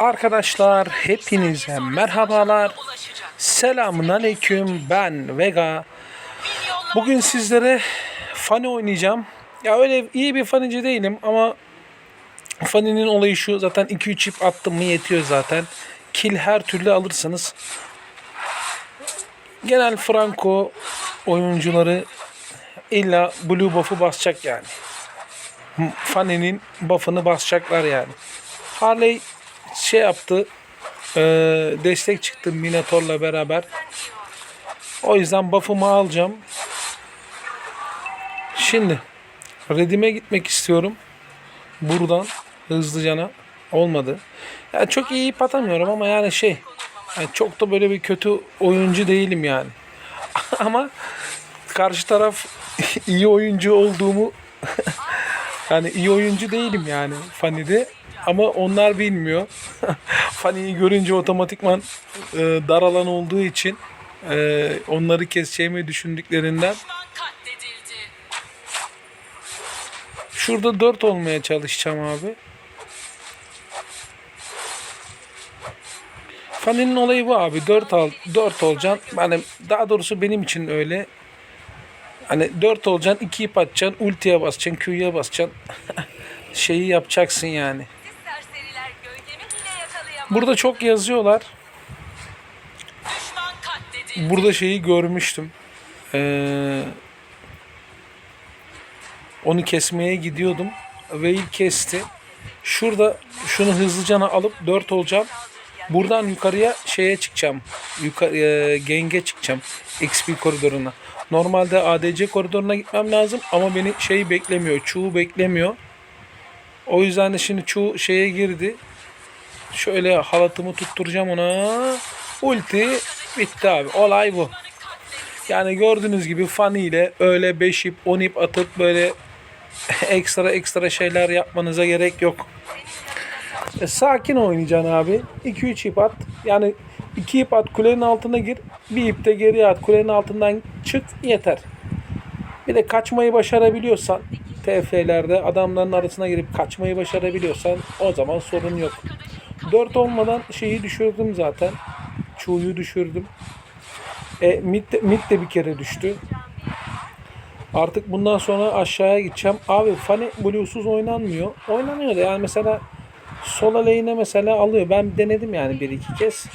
Arkadaşlar hepinize merhabalar. Selamun aleyküm. Ben Vega. Bugün sizlere fani oynayacağım. Ya öyle iyi bir fanici değilim ama faninin olayı şu. Zaten 2-3 çip attım mı yetiyor zaten. Kill her türlü alırsınız. Genel Franco oyuncuları illa blue buff'ı basacak yani. Faninin buff'ını basacaklar yani. Harley şey yaptı. e, destek çıktı Minotaur'la beraber. O yüzden buff'ımı alacağım. Şimdi Redim'e gitmek istiyorum. Buradan hızlıcana olmadı. Yani çok iyi ip atamıyorum ama yani şey yani çok da böyle bir kötü oyuncu değilim yani. ama karşı taraf iyi oyuncu olduğumu yani iyi oyuncu değilim yani Fanny'de. Ama onlar bilmiyor. Fanny'yi görünce otomatikman e, dar alan olduğu için e, onları keseceğimi düşündüklerinden şurada 4 olmaya çalışacağım abi. Fanny'nin olayı bu abi. 4 al 4 olacaksın. Yani daha doğrusu benim için öyle. Hani 4 olacaksın, 2 ip atacaksın, ultiye basacaksın, Q'ya basacaksın. Şeyi yapacaksın yani. Burada çok yazıyorlar. Burada şeyi görmüştüm. Ee, onu kesmeye gidiyordum. Veil kesti. Şurada şunu hızlıcana alıp 4 olacağım. Buradan yukarıya şeye çıkacağım. Yukarı, e, genge çıkacağım. XP koridoruna. Normalde ADC koridoruna gitmem lazım ama beni şey beklemiyor. Çuğu beklemiyor. O yüzden de şimdi Çuğ şeye girdi. Şöyle halatımı tutturacağım ona. Ulti bitti abi. Olay bu. Yani gördüğünüz gibi Fanny ile öyle 5 ip 10 ip atıp böyle ekstra ekstra şeyler yapmanıza gerek yok. E, sakin oynayacaksın abi. 2-3 ip at. Yani 2 ip at kulenin altına gir. Bir ip de geriye at. Kulenin altından çık yeter. Bir de kaçmayı başarabiliyorsan TF'lerde adamların arasına girip kaçmayı başarabiliyorsan o zaman sorun yok. 4 olmadan şeyi düşürdüm zaten. Çuğ'yu düşürdüm. E, mid, de, mid de bir kere düştü. Artık bundan sonra aşağıya gideceğim. Abi Fanny Blue'suz oynanmıyor. Oynanıyor da yani mesela sola lane'e mesela alıyor. Ben denedim yani bir iki kez.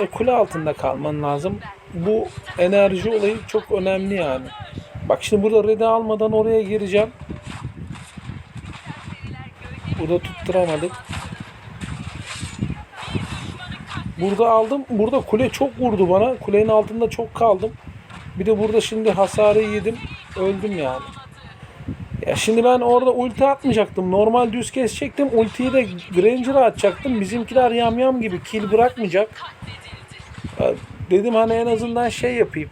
E, kule altında kalman lazım. Bu enerji olayı çok önemli yani. Bak şimdi burada red'i almadan oraya gireceğim. Burada tutturamadık. Burada aldım. Burada kule çok vurdu bana. Kulenin altında çok kaldım. Bir de burada şimdi hasarı yedim. Öldüm yani. Ya şimdi ben orada ulti atmayacaktım. Normal düz kesecektim. Ultiyi de Granger'a atacaktım. Bizimkiler yamyam gibi kill bırakmayacak. Ya dedim hani en azından şey yapayım.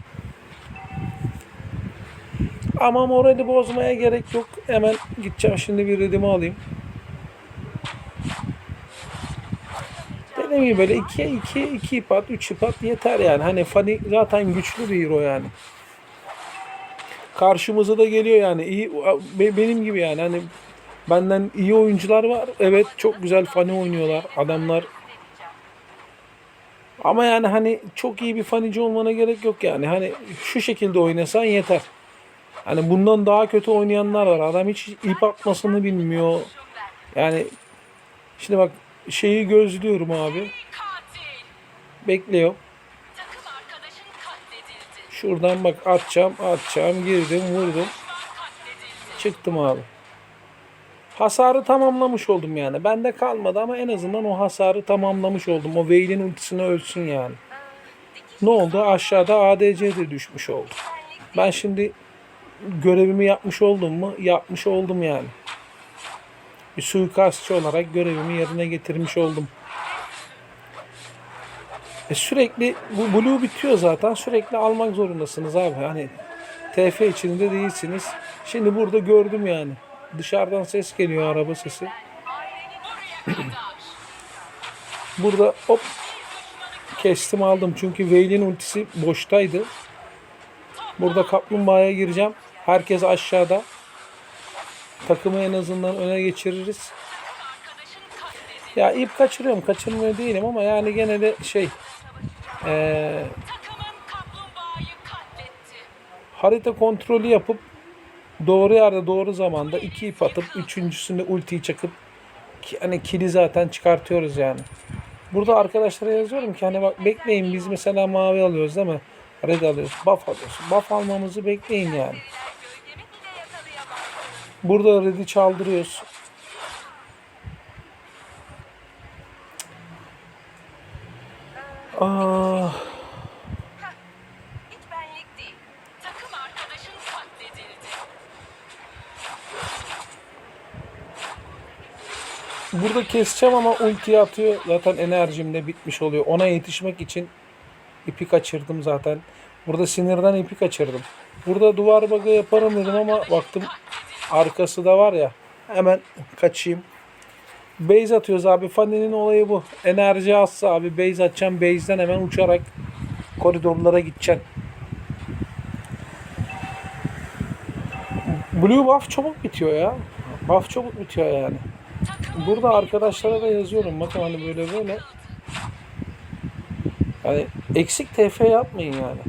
Ama morali bozmaya gerek yok. Hemen gideceğim şimdi bir redimi alayım. Dediğim gibi böyle 2 2 2 ip at, 3 ip yeter yani. Hani Fanny zaten güçlü bir hero yani. Karşımıza da geliyor yani. iyi be- benim gibi yani hani benden iyi oyuncular var. Evet çok güzel Fanny oynuyorlar adamlar. Ama yani hani çok iyi bir fanici olmana gerek yok yani. Hani şu şekilde oynasan yeter. Hani bundan daha kötü oynayanlar var. Adam hiç ip atmasını bilmiyor. Yani şimdi bak şeyi gözlüyorum abi. Katil. Bekliyor. Takım arkadaşın katledildi. Şuradan bak atacağım, atacağım, girdim, vurdum. Çıktım abi. Hasarı tamamlamış oldum yani. Bende kalmadı ama en azından o hasarı tamamlamış oldum. O Veil'in ultisine ölsün yani. Ne oldu? Aşağıda ADC de düşmüş oldu. Ben şimdi görevimi yapmış oldum mu? Yapmış oldum yani. Bir suikastçı olarak görevimi yerine getirmiş oldum. E sürekli bu blue bitiyor zaten. Sürekli almak zorundasınız abi. Hani TF içinde değilsiniz. Şimdi burada gördüm yani. Dışarıdan ses geliyor araba sesi. Burada hop kestim aldım. Çünkü Veil'in ultisi boştaydı. Burada kaplumbağaya gireceğim. Herkes aşağıda. Takımı en azından öne geçiririz. Ya ip kaçırıyorum. Kaçırmıyor değilim ama yani gene de şey katletti. harita kontrolü yapıp doğru yerde doğru zamanda iki ip atıp üçüncüsünde ultiyi çakıp hani kili zaten çıkartıyoruz yani. Burada arkadaşlara yazıyorum ki hani bak bekleyin biz mesela mavi alıyoruz değil mi? Red alıyoruz, buff alıyoruz. Buff almamızı bekleyin yani. Burada red'i çaldırıyoruz. Ah. Takım arkadaşın katledildi. burada keseceğim ama ultiyi atıyor. Zaten enerjim de bitmiş oluyor. Ona yetişmek için ipi kaçırdım zaten. Burada sinirden ipi kaçırdım. Burada duvar bug'ı yaparım dedim ama baktım arkası da var ya. Hemen kaçayım. Base atıyoruz abi. Fanny'nin olayı bu. Enerji azsa abi base atacağım. Base'den hemen uçarak koridorlara gideceksin. Blue buff çabuk bitiyor ya. Buff çabuk bitiyor yani. Burada arkadaşlara da yazıyorum. Bakın hani böyle böyle. Yani eksik TF yapmayın yani.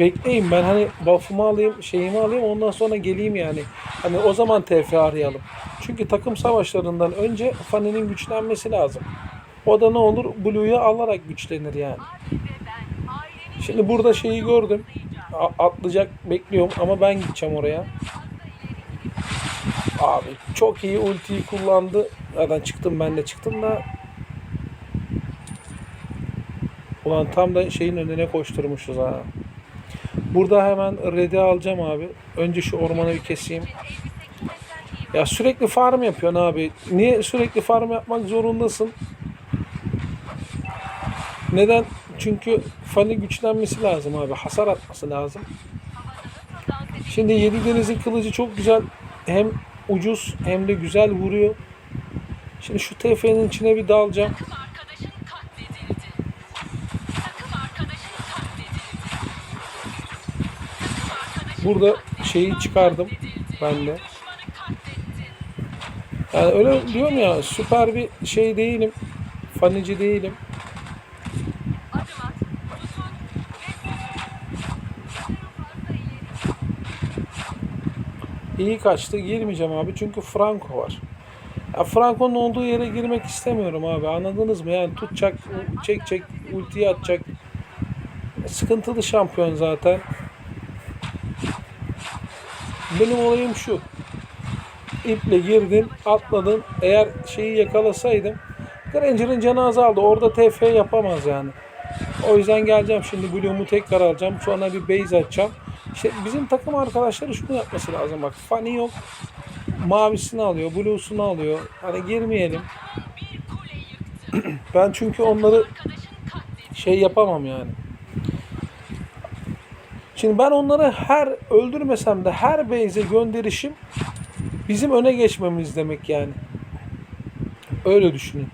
Bekleyin ben hani buff'ımı alayım, şeyimi alayım ondan sonra geleyim yani. Hani o zaman TF arayalım. Çünkü takım savaşlarından önce Fanny'nin güçlenmesi lazım. O da ne olur? Blue'yu alarak güçlenir yani. Şimdi burada şeyi gördüm. A- atlayacak bekliyorum ama ben gideceğim oraya. Abi çok iyi ultiyi kullandı. Zaten çıktım ben de çıktım da. Ulan tam da şeyin önüne koşturmuşuz ha. Burada hemen red'i alacağım abi. Önce şu ormanı bir keseyim. Ya sürekli farm yapıyorsun abi. Niye sürekli farm yapmak zorundasın? Neden? Çünkü Fanny güçlenmesi lazım abi. Hasar atması lazım. Şimdi Yedi Deniz'in kılıcı çok güzel. Hem ucuz hem de güzel vuruyor. Şimdi şu TF'nin içine bir dalacağım. Burada şeyi çıkardım ben de. Yani öyle diyorum ya süper bir şey değilim. Fanici değilim. İyi kaçtı. Girmeyeceğim abi çünkü Franco var. Ya Franco'nun olduğu yere girmek istemiyorum abi. Anladınız mı? Yani tutacak, çekecek, ultiyi atacak. Sıkıntılı şampiyon zaten. Benim olayım şu. İple girdin, atladın. Eğer şeyi yakalasaydım Granger'ın canı azaldı. Orada TF yapamaz yani. O yüzden geleceğim şimdi Bloom'u tekrar alacağım. Sonra bir base atacağım. İşte bizim takım arkadaşları şunu yapması lazım. Bak Fanny yok. Mavisini alıyor, Blue'sunu alıyor. Hani girmeyelim. Ben çünkü onları şey yapamam yani. Şimdi ben onları her öldürmesem de her base'e gönderişim bizim öne geçmemiz demek yani. Öyle düşünün.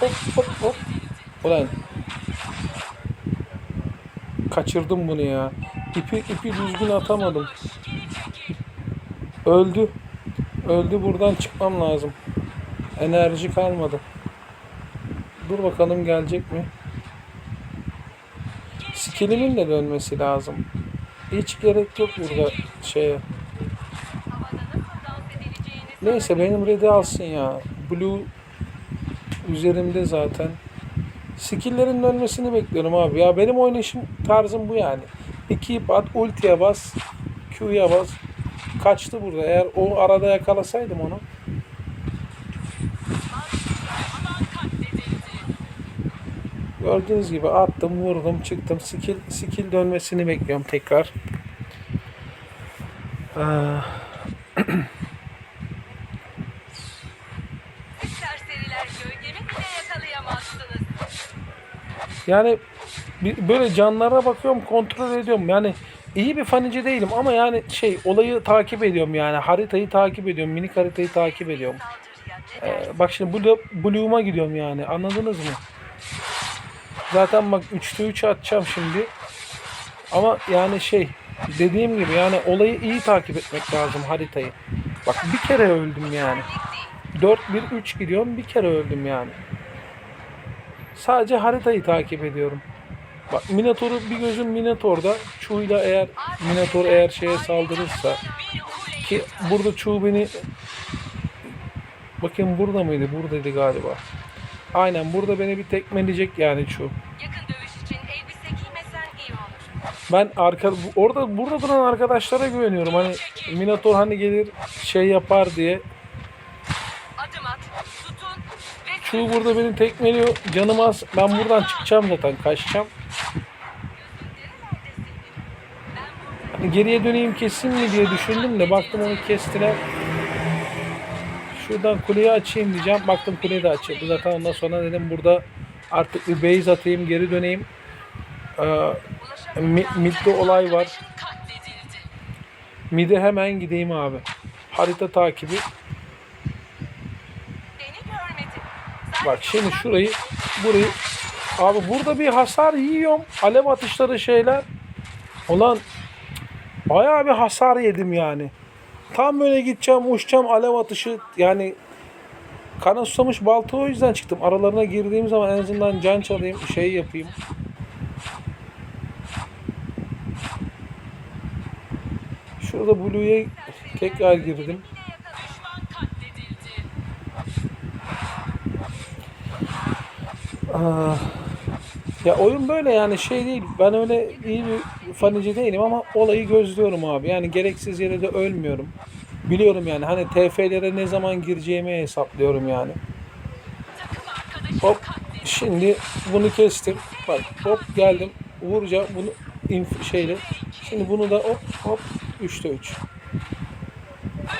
Hop hop hop. Ulan. Kaçırdım bunu ya. İpi, ipi düzgün atamadım. Öldü. Öldü buradan çıkmam lazım. Enerji kalmadı. Dur bakalım gelecek mi? Skillimin de dönmesi lazım. Hiç gerek yok burada şeye. Neyse benim ready alsın ya. Blue üzerimde zaten. Skill'lerin dönmesini bekliyorum abi. Ya benim oynayışım tarzım bu yani. İki ip at, ultiye bas, Q'ya bas. Kaçtı burada. Eğer o arada yakalasaydım onu. Gördüğünüz gibi attım, vurdum, çıktım. Skill, skill dönmesini bekliyorum tekrar. Yakalayamazsınız. Yani böyle canlara bakıyorum, kontrol ediyorum. Yani iyi bir fanici değilim ama yani şey olayı takip ediyorum yani. Haritayı takip ediyorum, minik haritayı takip ediyorum. Ee, bak şimdi Blue, Blue'uma gidiyorum yani. Anladınız mı? Zaten bak 3'te 3 atacağım şimdi. Ama yani şey dediğim gibi yani olayı iyi takip etmek lazım haritayı. Bak bir kere öldüm yani. 4-1-3 gidiyorum bir kere öldüm yani. Sadece haritayı takip ediyorum. Bak Minotaur'u bir gözüm Minotaur'da. Çuğ'yla eğer Minotaur eğer şeye saldırırsa ki burada Çuğ beni Bakın burada mıydı? Buradaydı galiba. Aynen burada beni bir tekmeleyecek yani Çuğ. Ben arka orada burada duran arkadaşlara güveniyorum. Hani Minotaur hani gelir şey yapar diye. Çuğ burada beni tekmeliyor. Canım az. Ben buradan çıkacağım zaten. Kaçacağım. Hani geriye döneyim kesin mi diye düşündüm de baktım onu kestiler. Şuradan kuleyi açayım diyeceğim. Baktım kule de açıldı. Zaten ondan sonra dedim burada artık bir base atayım geri döneyim. Ee, mi- midde olay var. Mide hemen gideyim abi. Harita takibi. Bak şimdi şurayı burayı abi burada bir hasar yiyorum. Alev atışları şeyler. Ulan bayağı bir hasar yedim yani. Tam böyle gideceğim uçacağım alev atışı yani kana susamış balta o yüzden çıktım. Aralarına girdiğim zaman en azından can çalayım şey yapayım. Şurada Blue'ya tekrar girdim. Ya oyun böyle yani şey değil. Ben öyle iyi bir fanici değilim ama olayı gözlüyorum abi. Yani gereksiz yere de ölmüyorum. Biliyorum yani hani TF'lere ne zaman gireceğimi hesaplıyorum yani. Hop şimdi bunu kestim. Bak hop geldim. Vuracağım bunu inf- şeyle. Şimdi bunu da hop hop 3'te 3.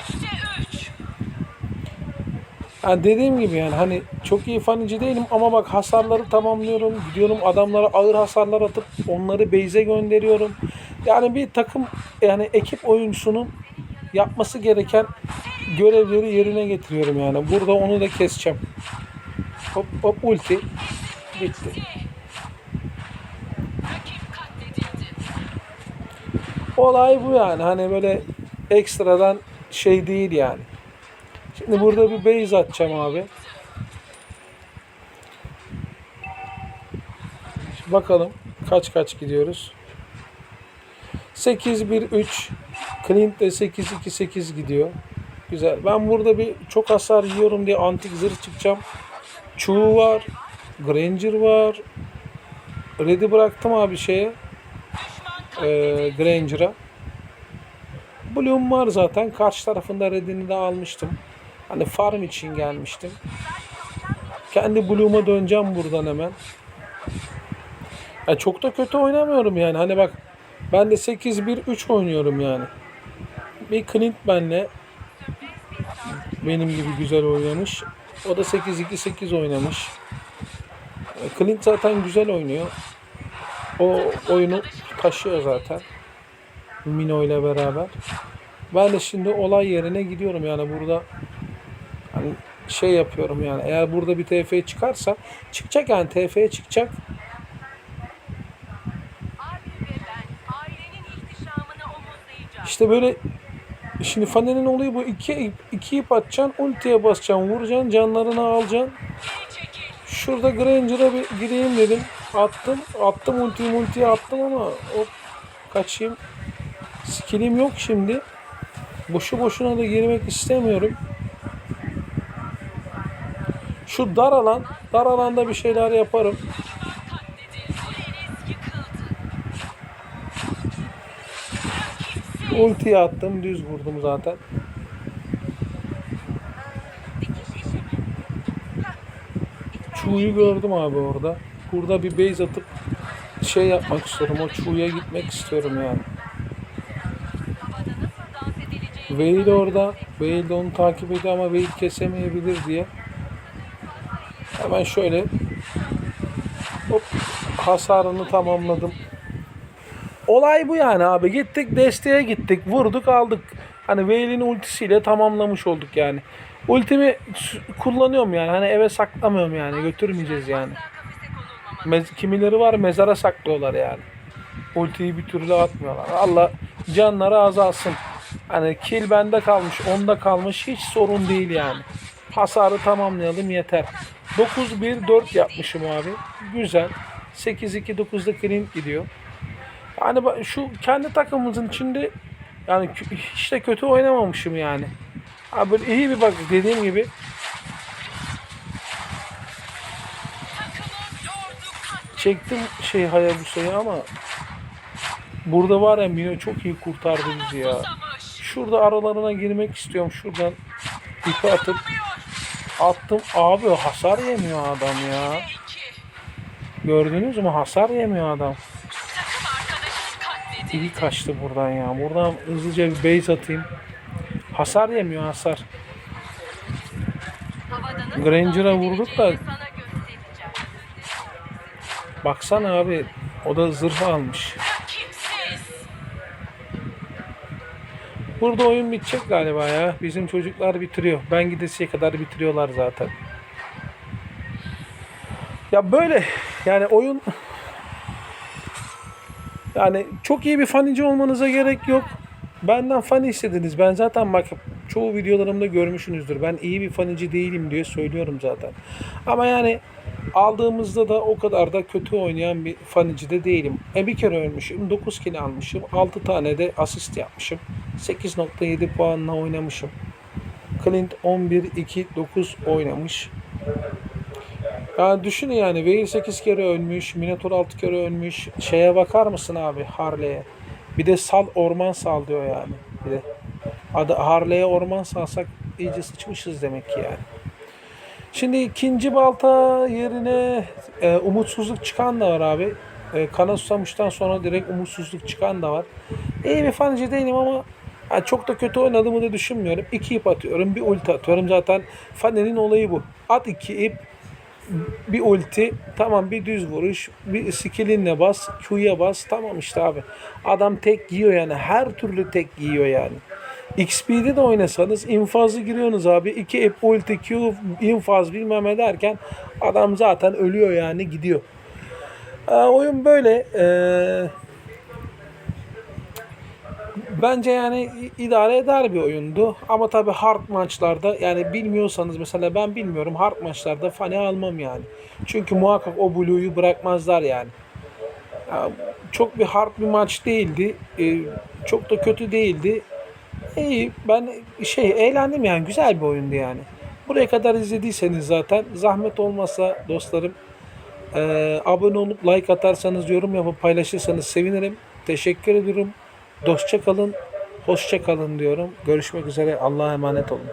Üçte üç. Yani dediğim gibi yani hani çok iyi fanici değilim ama bak hasarları tamamlıyorum. Gidiyorum adamlara ağır hasarlar atıp onları base'e gönderiyorum. Yani bir takım yani ekip oyuncusunun yapması gereken görevleri yerine getiriyorum yani. Burada onu da keseceğim. Hop hop ulti. Bitti. Olay bu yani. Hani böyle ekstradan şey değil yani. Şimdi burada bir base atacağım abi. Şimdi bakalım kaç kaç gidiyoruz. 8-1-3 Clint de 8-2-8 gidiyor. Güzel. Ben burada bir çok hasar yiyorum diye antik zırh çıkacağım. Çuğu var. Granger var. Red'i bıraktım abi şeye. E, Granger'a. Bloom var zaten. Karşı tarafında Red'ini de almıştım. Hani farm için gelmiştim. Kendi Bloom'a döneceğim buradan hemen. Ya çok da kötü oynamıyorum yani. Hani bak ben de 8-1-3 oynuyorum yani. Bir Clint benle benim gibi güzel oynamış. O da 8-2-8 oynamış. E, Clint zaten güzel oynuyor. O oyunu taşıyor zaten. Mino ile beraber. Ben de şimdi olay yerine gidiyorum yani burada hani şey yapıyorum yani eğer burada bir TF çıkarsa çıkacak yani TF'ye çıkacak. İşte böyle şimdi Fane'nin olayı bu iki, iki ip atacaksın ultiye basacaksın vuracaksın canlarını alacaksın. Şurada Granger'a bir gireyim dedim. Attım. Attım ultiyi multiye attım ama hop kaçayım. Skillim yok şimdi. Boşu boşuna da girmek istemiyorum. Şu dar alan, dar alanda bir şeyler yaparım. Ultiyi attım, düz vurdum zaten. Çuğ'yu gördüm abi orada. Burada bir base atıp şey yapmak istiyorum. O Çuğ'ya gitmek istiyorum yani. Veil orada. Veil de onu takip ediyor ama Veil kesemeyebilir diye. Hemen şöyle hop hasarını tamamladım. Olay bu yani abi. Gittik desteğe gittik. Vurduk aldık. Hani Veil'in ultisiyle tamamlamış olduk yani. Ultimi kullanıyorum yani. Hani eve saklamıyorum yani. Götürmeyeceğiz yani. Mez- kimileri var mezara saklıyorlar yani. Ultiyi bir türlü atmıyorlar. Allah canları azalsın. Hani kill bende kalmış, onda kalmış hiç sorun değil yani. Hasarı tamamlayalım yeter. 9-1-4 yapmışım abi. Güzel. 8-2-9'da clean gidiyor. Yani şu kendi takımımızın içinde yani hiç de kötü oynamamışım yani. Abi iyi bir bak dediğim gibi çektim şey Hayabusa'yı ama burada var ya Mino çok iyi kurtardı bizi ya. Şurada aralarına girmek istiyorum şuradan ipi atıp attım. Abi hasar yemiyor adam ya. Gördünüz mü hasar yemiyor adam. İyi kaçtı buradan ya. Buradan hızlıca bir base atayım. Hasar yemiyor hasar. Granger'a vurduk da-. Baksana abi o da zırh almış. Burada oyun bitecek galiba ya. Bizim çocuklar bitiriyor. Ben gidesiye kadar bitiriyorlar zaten. Ya böyle yani oyun yani çok iyi bir fanici olmanıza gerek yok. Benden fani istediniz. Ben zaten bak çoğu videolarımda görmüşsünüzdür. Ben iyi bir fanici değilim diye söylüyorum zaten. Ama yani aldığımızda da o kadar da kötü oynayan bir fanici de değilim. E bir kere ölmüşüm. 9 kill almışım. 6 tane de asist yapmışım. 8.7 puanla oynamışım. Clint 11-2-9 oynamış. Yani düşünün yani Veil 8 kere ölmüş, Minotaur 6 kere ölmüş. Şeye bakar mısın abi Harley'e? Bir de sal orman sal diyor yani. Bir de Harley'e orman salsak iyice sıçmışız demek ki yani. Şimdi ikinci balta yerine e, umutsuzluk çıkan da var abi. E, kana susamıştan sonra direkt umutsuzluk çıkan da var. İyi bir fancı değilim ama ha, çok da kötü oynadığımı da düşünmüyorum. İki ip atıyorum, bir ulti atıyorum. Zaten fanenin olayı bu. At iki ip, bir ulti, tamam bir düz vuruş, bir skillinle bas, Q'ya bas, tamam işte abi. Adam tek giyiyor yani, her türlü tek giyiyor yani. XP'de de oynasanız infazı giriyorsunuz abi. iki ip ulti, infaz bilmem ne derken adam zaten ölüyor yani gidiyor. Ee, oyun böyle. Ee, Bence yani idare eder bir oyundu. Ama tabi hard maçlarda yani bilmiyorsanız mesela ben bilmiyorum hard maçlarda fani almam yani. Çünkü muhakkak o Blue'yu bırakmazlar yani. Ya, çok bir hard bir maç değildi. Ee, çok da kötü değildi. İyi ben şey eğlendim yani güzel bir oyundu yani. Buraya kadar izlediyseniz zaten zahmet olmasa dostlarım ee, abone olup like atarsanız, yorum yapıp paylaşırsanız sevinirim. Teşekkür ediyorum. Dostça kalın, hoşça kalın diyorum. Görüşmek üzere. Allah'a emanet olun.